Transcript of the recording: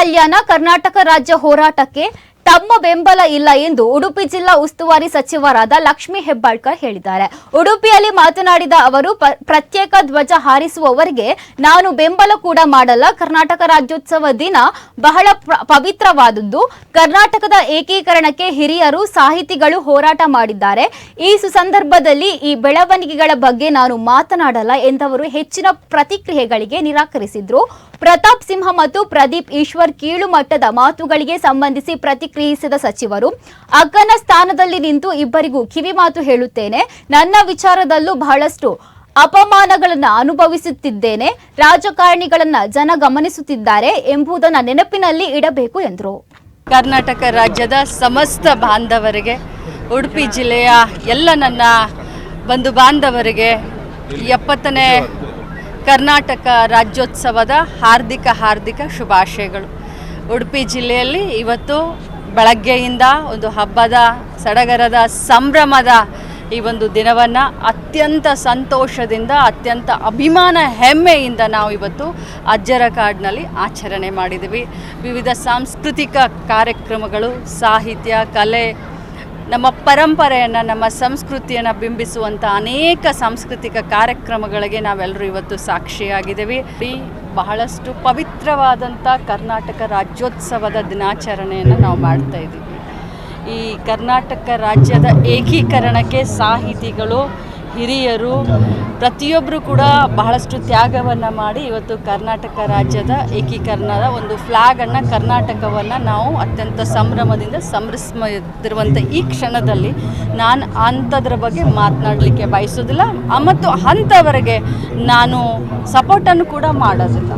ಕಲ್ಯಾಣ ಕರ್ನಾಟಕ ರಾಜ್ಯ ಹೋರಾಟಕ್ಕೆ ತಮ್ಮ ಬೆಂಬಲ ಇಲ್ಲ ಎಂದು ಉಡುಪಿ ಜಿಲ್ಲಾ ಉಸ್ತುವಾರಿ ಸಚಿವರಾದ ಲಕ್ಷ್ಮಿ ಹೆಬ್ಬಾಳ್ಕರ್ ಹೇಳಿದ್ದಾರೆ. ಉಡುಪಿಯಲ್ಲಿ ಮಾತನಾಡಿದ ಅವರು ಪ್ರತ್ಯೇಕ ಧ್ವಜ ಹಾರಿಸುವವರಿಗೆ ನಾನು ಬೆಂಬಲ ಕೂಡ ಮಾಡಲ್ಲ. ಕರ್ನಾಟಕ ರಾಜ್ಯೋತ್ಸವ ದಿನ ಬಹಳ ಪವಿತ್ರವಾದದ್ದು. ಕರ್ನಾಟಕದ ಏಕೀಕರಣಕ್ಕೆ ಹಿರಿಯರು, ಸಾಹಿತಿಗಳು ಹೋರಾಟ ಮಾಡಿದ್ದಾರೆ. ಈ ಸುಸಂದರ್ಭದಲ್ಲಿ ಈ ಬೆಳವಣಿಗೆಗಳ ಬಗ್ಗೆ ನಾನು ಮಾತನಾಡಲ್ಲ ಎಂದವರು ಹೆಚ್ಚಿನ ಪ್ರತಿಕ್ರಿಯೆಗಳಿಗೆ ನಿರಾಕರಿಸಿದ್ರು. ಪ್ರತಾಪ್ ಸಿಂಹ ಮತ್ತು ಪ್ರದೀಪ್ ಈಶ್ವರ್ ಕೀಳು ಮಟ್ಟದ ಮಾತುಗಳಿಗೆ ಸಂಬಂಧಿಸಿ ಪ್ರತಿಕ್ರಿಯಿಸಿದ ಸಚಿವರು, ಅಗ್ಗನ ಸ್ಥಾನದಲ್ಲಿ ನಿಂತು ಇಬ್ಬರಿಗೂ ಕಿವಿ ಮಾತು ಹೇಳುತ್ತೇನೆ. ನನ್ನ ವಿಚಾರದಲ್ಲೂ ಬಹಳಷ್ಟು ಅಪಮಾನಗಳನ್ನು ಅನುಭವಿಸುತ್ತಿದ್ದೇನೆ. ರಾಜಕಾರಣಿಗಳನ್ನ ಜನ ಗಮನಿಸುತ್ತಿದ್ದಾರೆ ಎಂಬುದನ್ನು ನೆನಪಿನಲ್ಲಿ ಇಡಬೇಕು ಎಂದರು. ಕರ್ನಾಟಕ ರಾಜ್ಯದ ಸಮಸ್ತ ಬಾಂಧವರಿಗೆ, ಉಡುಪಿ ಜಿಲ್ಲೆಯ ಎಲ್ಲ ನನ್ನ ಬಂಧು ಬಾಂಧವರಿಗೆ ಎಪ್ಪತ್ತನೇ ಕರ್ನಾಟಕ ರಾಜ್ಯೋತ್ಸವದ ಹಾರ್ದಿಕ ಹಾರ್ದಿಕ ಶುಭಾಶಯಗಳು. ಉಡುಪಿ ಜಿಲ್ಲೆಯಲ್ಲಿ ಇವತ್ತು ಬೆಳಗ್ಗೆಯಿಂದ ಒಂದು ಹಬ್ಬದ, ಸಡಗರದ, ಸಂಭ್ರಮದ ಈ ಒಂದು ದಿನವನ್ನು ಅತ್ಯಂತ ಸಂತೋಷದಿಂದ, ಅತ್ಯಂತ ಅಭಿಮಾನ ಹೆಮ್ಮೆಯಿಂದ ನಾವು ಇವತ್ತು ಅಜ್ಜರ ಕಾಡಿನಲ್ಲಿ ಆಚರಣೆ ಮಾಡಿದ್ದೀವಿ ವಿವಿಧ ಸಾಂಸ್ಕೃತಿಕ ಕಾರ್ಯಕ್ರಮಗಳು, ಸಾಹಿತ್ಯ, ಕಲೆ ನಮ್ಮ ಪರಂಪರೆಯನ್ನು, ನಮ್ಮ ಸಂಸ್ಕೃತಿಯನ್ನು ಬಿಂಬಿಸುವಂಥ ಅನೇಕ ಸಾಂಸ್ಕೃತಿಕ ಕಾರ್ಯಕ್ರಮಗಳಿಗೆ ನಾವೆಲ್ಲರೂ ಇವತ್ತು ಸಾಕ್ಷಿಯಾಗಿದ್ದೇವೆ. ಈ ಬಹಳಷ್ಟು ಪವಿತ್ರವಾದಂಥ ಕರ್ನಾಟಕ ರಾಜ್ಯೋತ್ಸವದ ದಿನಾಚರಣೆಯನ್ನು ನಾವು ಮಾಡ್ತಾ ಇದ್ದೀವಿ. ಈ ಕರ್ನಾಟಕ ರಾಜ್ಯದ ಏಕೀಕರಣಕ್ಕೆ ಸಾಹಿತಿಗಳು ಹಿರಿಯರು ಪ್ರತಿಯೊಬ್ಬರು ಕೂಡ ಬಹಳಷ್ಟು ತ್ಯಾಗವನ್ನು ಮಾಡಿ ಇವತ್ತು ಕರ್ನಾಟಕ ರಾಜ್ಯದ ಏಕೀಕರಣದ ಒಂದು ಫ್ಲ್ಯಾಗನ್ನು ಕರ್ನಾಟಕವನ್ನು ನಾವು ಅತ್ಯಂತ ಸಂಭ್ರಮದಿಂದ ಸಂಭ್ರಮಿಸ್ತಿರುವಂಥ ಈ ಕ್ಷಣದಲ್ಲಿ ನಾನು ಅಂಥದ್ರ ಬಗ್ಗೆ ಮಾತನಾಡಲಿಕ್ಕೆ ಬಯಸೋದಿಲ್ಲ. ಮತ್ತು ಅಂಥವರೆಗೆ ನಾನು ಸಪೋರ್ಟನ್ನು ಕೂಡ ಮಾಡೋದಿಲ್ಲ.